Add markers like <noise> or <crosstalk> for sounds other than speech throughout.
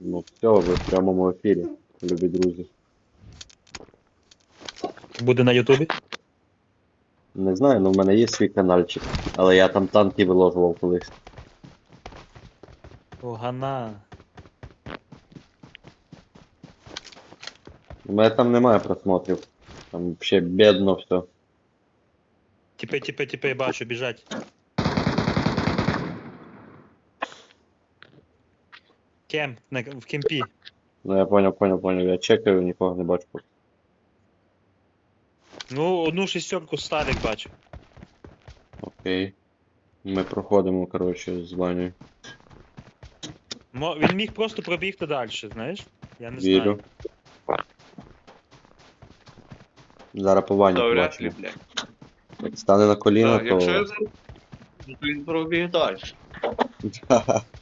Ну все, ви в прямому ефірі, любі друзі. Буде на Ютубі. Не знаю, ну в мене є свій каналчик, але я там танки виложував колись. Огана. У мене там немає просмотрів. Там взагалі бідно все. Тіпи, тіпи, тіпи, бачу, біжать. Кемп, на, в кемпі. Ну я понял, понял, понял. Я чекаю, нікого не бачу. Ну, одну шістерку Старик бачу. Окей. Ми проходимо, коротше, з Ванею. Мо, він міг просто пробігти далі, знаєш? Я не Вірю. знаю. Зараз по Вані Та вряд ли, побачимо. блядь. Стане на коліна, Так, якщо я то. зараз, то він пробіг далі.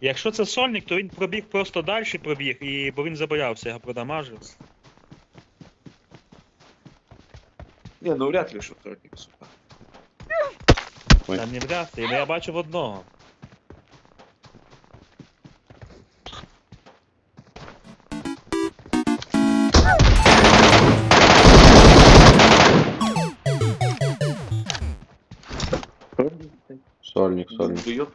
Якщо це сольник, то він пробіг просто далі пробіг, і, бо він забоявся, його продамажив. Ні, ну вряд ли, що трохи, сука. Ой. Та не вряд ли, ну я бачив одного. Сольник, сольник. Чи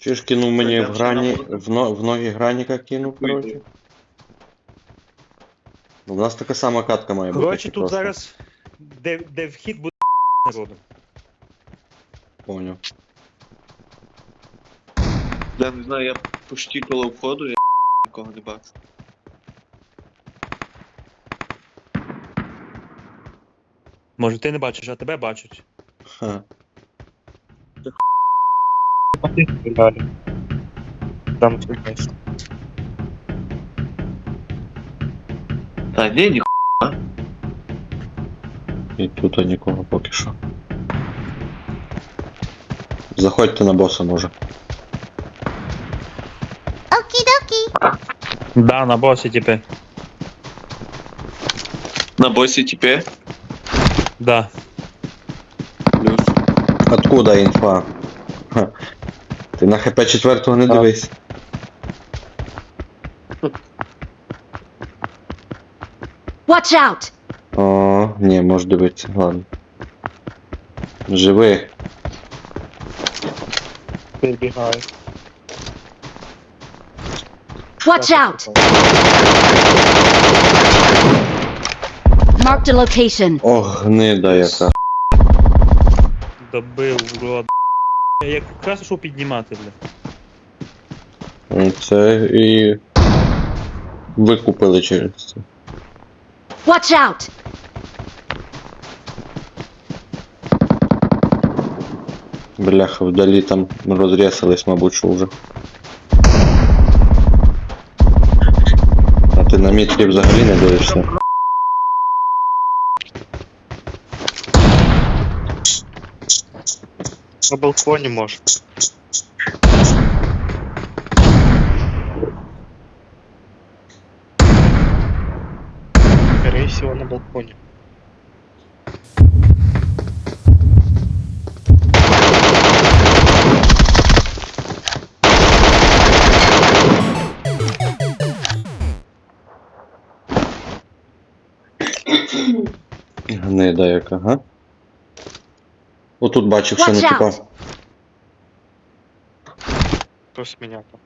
ж кинув мені в грані, в, но, в ноги граніка кинув, коротше. У нас така сама катка має бути. Коротше, тут просто. зараз, де, де вхід буде народу. Поняв. Я не знаю, я почти коло входу, я нікого не бачу. Може ти не бачиш, а тебе бачать. Ха. Стреляли. Там стреляешь. Та ні, ні І тут нікого поки що. Заходьте на боса, може. Да, на босі типи. на босі тепер. Да. Плюс. Откуда інфа? Ха. Ти на ХП 4 не дивись. Watch out! О, ні, може дивитися, ладно. Живи. Перебегаю. Watch out! Marked a location. О, гнида яка. Добив, урод. Я якраз що піднімати, бля. Це і викупили через це. Watch out! Бляха, вдалі там розрісались, мабуть, що вже. А ти на мітрі взагалі не дивишся? На балконе может. Скорее всего на балконе. Гнида яка, га? Отут бачив, що не Watch out. типа. Кто с меня там?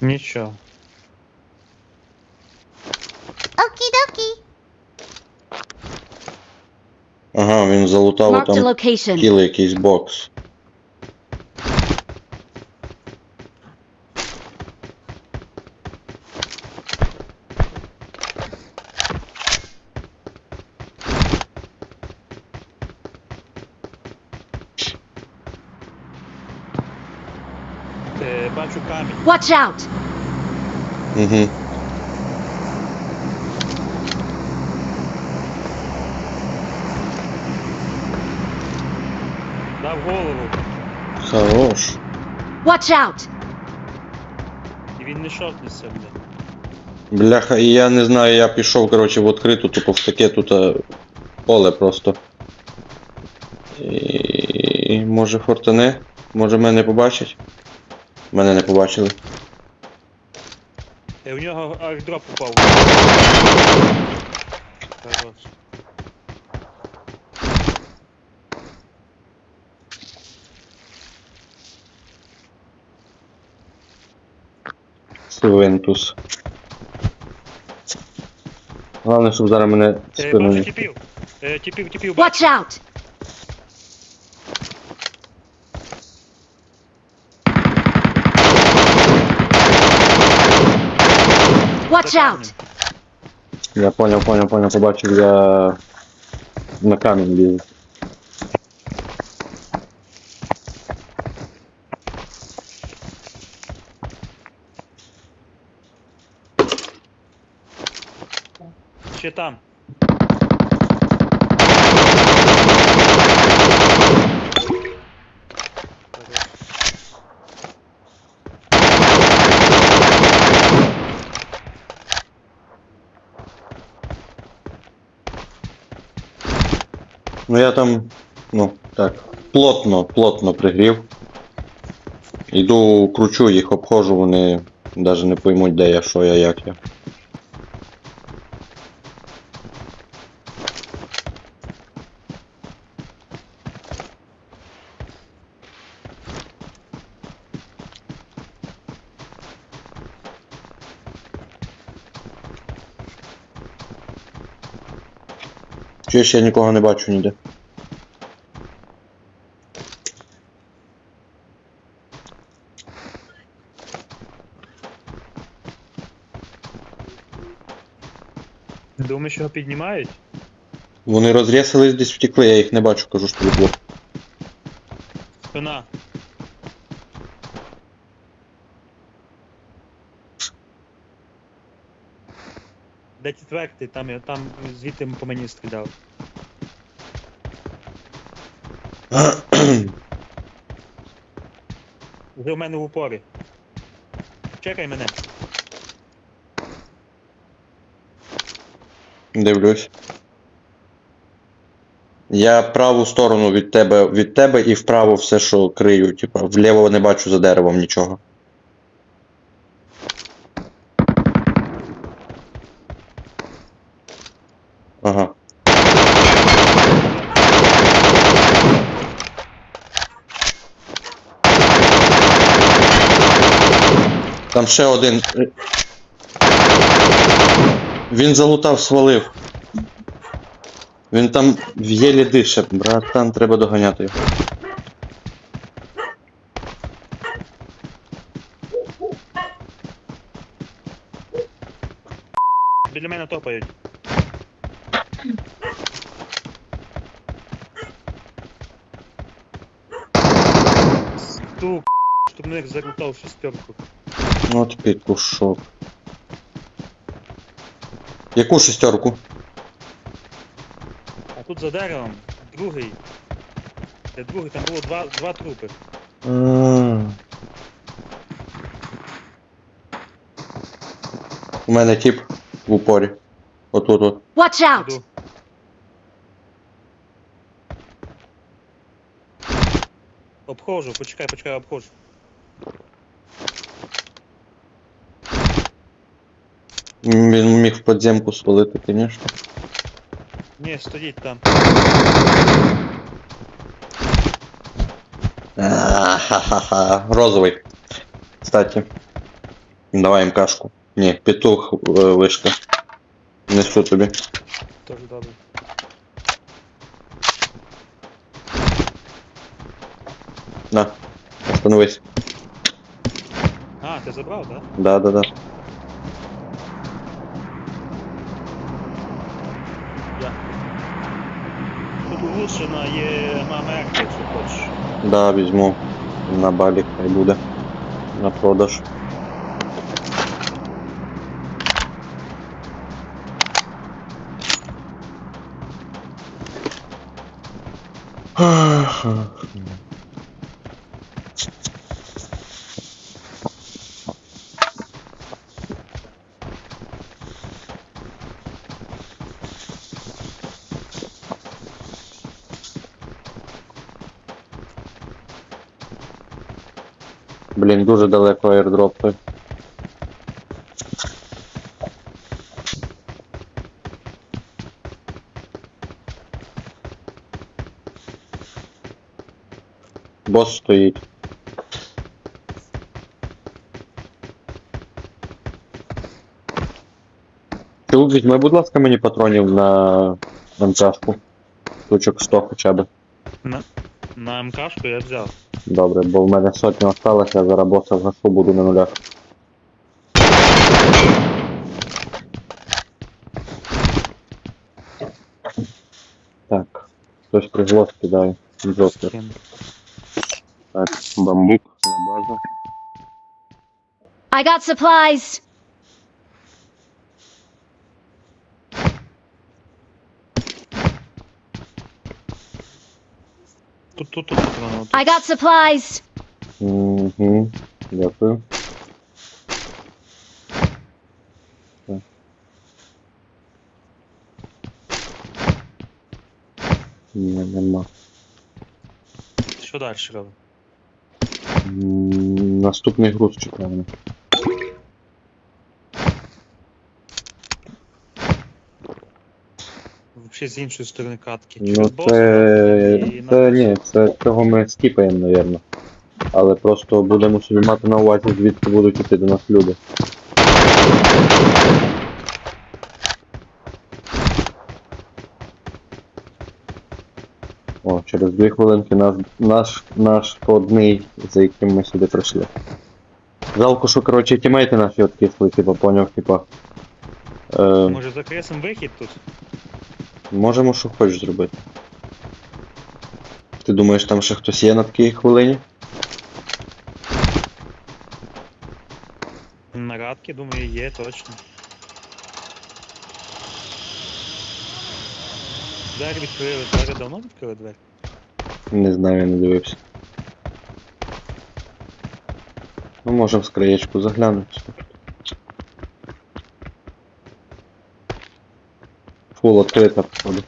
Нічого. Ага, він залутав Marked a там location. кіл якийсь бокс. Бачу камінь. Watch out! Угу. Дав голову. Хорош. Watch out! І він не шортнеться, бля. Бляха, і я не знаю, я пішов, коротше, в відкриту, тупо в таке тут е, поле просто. І може фортане? Може мене побачать? Мене не побачили. Е, у нього аердроп упав. Хорош. Свинтус. Головне, щоб зараз мене Е, спину бачу не. тіпів. Е, тіпів, тіпів, бачу. Watch out! Watch out! Я понял, понял, понял, побачив я на камінь лізу. Ще там. Ну я там, ну, так, плотно, плотно пригрів. Іду, кручу їх, обходжу, вони навіть не поймуть, де я, що я, як я. Чуєш, я нікого не бачу ніде. Думаєш, його піднімають? Вони розрісались десь втекли, я їх не бачу, кажу, що плохо. Спина. Де четвертий, там, я- там звідти по мені стріляв. <coughs> Вже в мене в упорі. Чекай мене. Дивлюсь. Я праву сторону від тебе, від тебе і вправо все, що крию. Типа, вліво не бачу за деревом нічого. Ага. Там ще один. Він залутав, свалив. Він там в єлі дише, братан, треба доганяти його. Біля мене топають. Стук, щоб мене залутав шестерку. Ну, от підкушок. Яку шестерку? А тут за деревом другий. Де другий, там було два, два трупи. А. У мене тип в упорі. Отут от. Watch out! Іду. Обходжу, почекай, почекай, обходжу. Він міг в подземку свалити, звісно. Ні, стоїть там. Ха-ха-ха. Розовий. Кстати. Давай їм кашку. Ні, петух е, вишка. Несу тобі. Теж добре. На. Остановись. А, ти забрав, так? Да, да, да. Тут улучшена є мамерка, якщо хочеш. Да, візьму. На балік хай буде. На продаж. Блін, дуже далеко аірдроп той. Бос стоїть. Чоловік, візьми, будь ласка, мені патронів на МКшку. Штучок 100 хоча б. На МКшку я взяв. Добре, бо в мене сотня осталася, я зараз боса буду на нулях. Так, хтось приглас кидає. Джокер. Так, бамбук на базу. I got supplies. Тут, тут, тут, патрони. I got supplies. Угу, дякую. Ні, нема. Що далі робимо? Наступний груз чекаємо. Взагалі з іншої сторони катки. Ну Через бос це. і на- Це ні, це цього ми скіпаємо, напевно. Але просто будемо собі мати на увазі, звідки будуть іти до нас люди. О, через дві хвилинки наш, наш, наш одний, за яким ми сюди прийшли. Жалко, що, коротше, тімейти наші откисли, типа, поняв, типа. Е, Може закресим вихід тут? Можемо, що хочеш зробити. Ти думаєш, там ще хтось є на такій хвилині? На радки, думаю, є точно. Двері відкрили, двері давно відкрили двері. Не знаю, я не дивився. Ну, можемо краєчку заглянути. Фул відкрита, походу.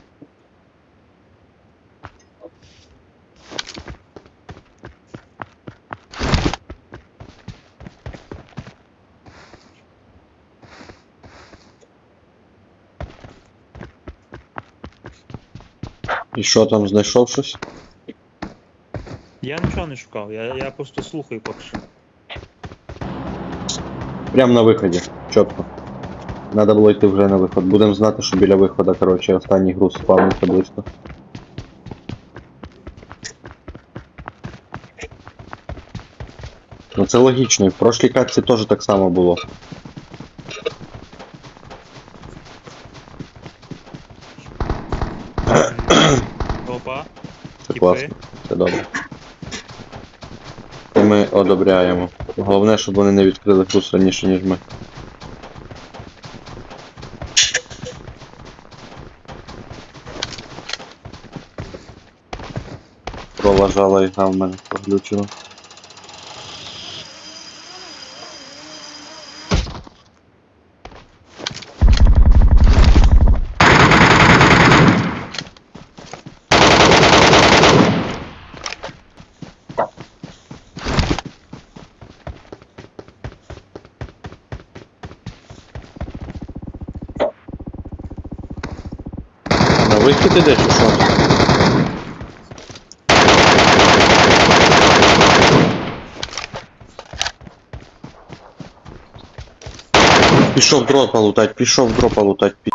І що там знайшов щось? Я нічого не шукав, я, я просто слухаю поки що. Прям на виході, чітко. Надо було йти вже на виход. Будемо знати, що біля виходу, коротше, останній груз спавниться близько. Ну це логічно, і в прошлій катці теж так само було. Опа, Це класно, це добре. І ми одобряємо. Головне, щоб вони не відкрили груз раніше, ніж ми. Проважала ігра в мене проглючила. На вихід іде чи що? Пішов дропа лутать, пішов дропа лутать, пі...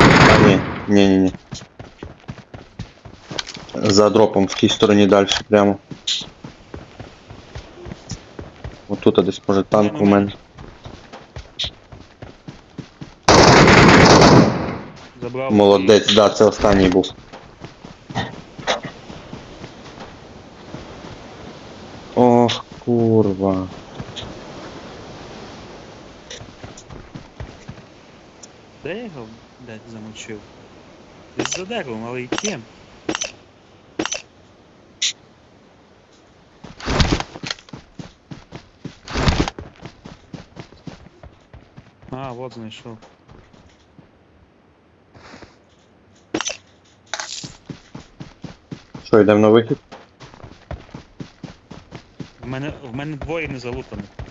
А, ні, ні, ні, ні. За дропом в тій стороні далі прямо. Отут десь може танк у мене. Забрав. Молодець, да, це останній був. Ох, курва. Де я його, блядь, замочив? Десь за деревом, але яким? А, вот знайшов. Що, йдемо на вихід? В мене, в мене двоє не залутаних.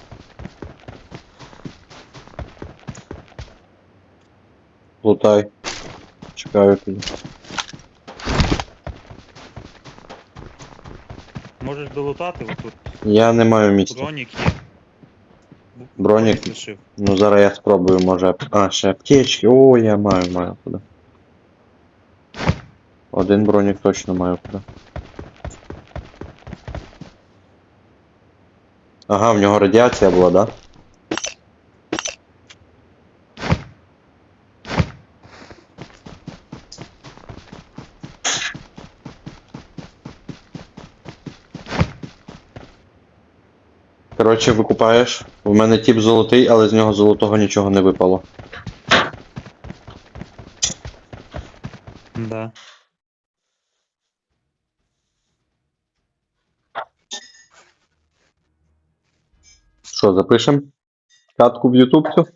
Лутай. Чекаю тоді. Можеш долутати отут. Я не маю місця. Бронік є. Б- Бронік? лишив. Ну зараз я спробую, може. ап- А, ще аптечки. О, я маю, маю куди. Один бронік точно маю куди. Ага, в нього радіація була, да? Коротше, викупаєш. У мене тіп золотий, але з нього золотого нічого не випало. Да. Що, запишем? Катку в YouTube цю?